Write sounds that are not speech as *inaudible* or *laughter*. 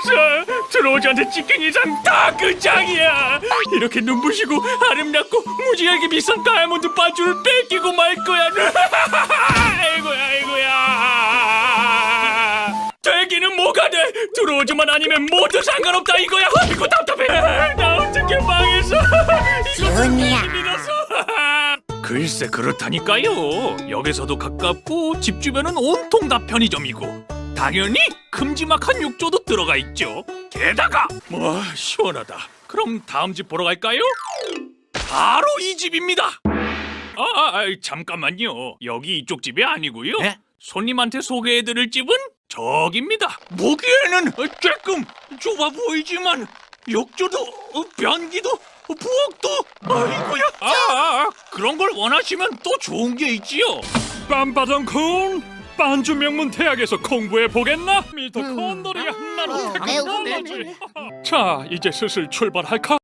끝났어. 들어오자한테 찍힌 이상 다 끝장이야. 이렇게 눈부시고 아름답고 무지하게 비싼 다이아몬드 반줄을 뺏기고 말 거야. *laughs* 아이고야, 아이고야. 되기는 뭐가 돼? 들어오지만 아니면 모두 상관없다 이거야. 아이고 답답해. 나 어떻게 망했어? 이거 준이야. 믿었어. 글쎄 그렇다니까요. 역에서도 가깝고 집 주변은 온통 다 편의점이고 당연히 큼지막한 욕조도 들어가 있죠. 게다가 와 시원하다. 그럼 다음 집 보러 갈까요? 바로 이 집입니다. 아, 아, 아, 잠깐만요. 여기 이쪽 집이 아니고요. 네? 손님한테 소개해드릴 집은 저기입니다. 보기에는 조금 좁아 보이지만 욕조도 어, 변기도 어, 부엌도 아이고야. 아, 아, 아, 그런 걸 원하시면 또 좋은 게 있지요. 빰바덩콘 반주 명문 대학에서 공부해 보겠나? 미터 콘도리가 나로 음, 매우 자 이제 슬슬 출발할까?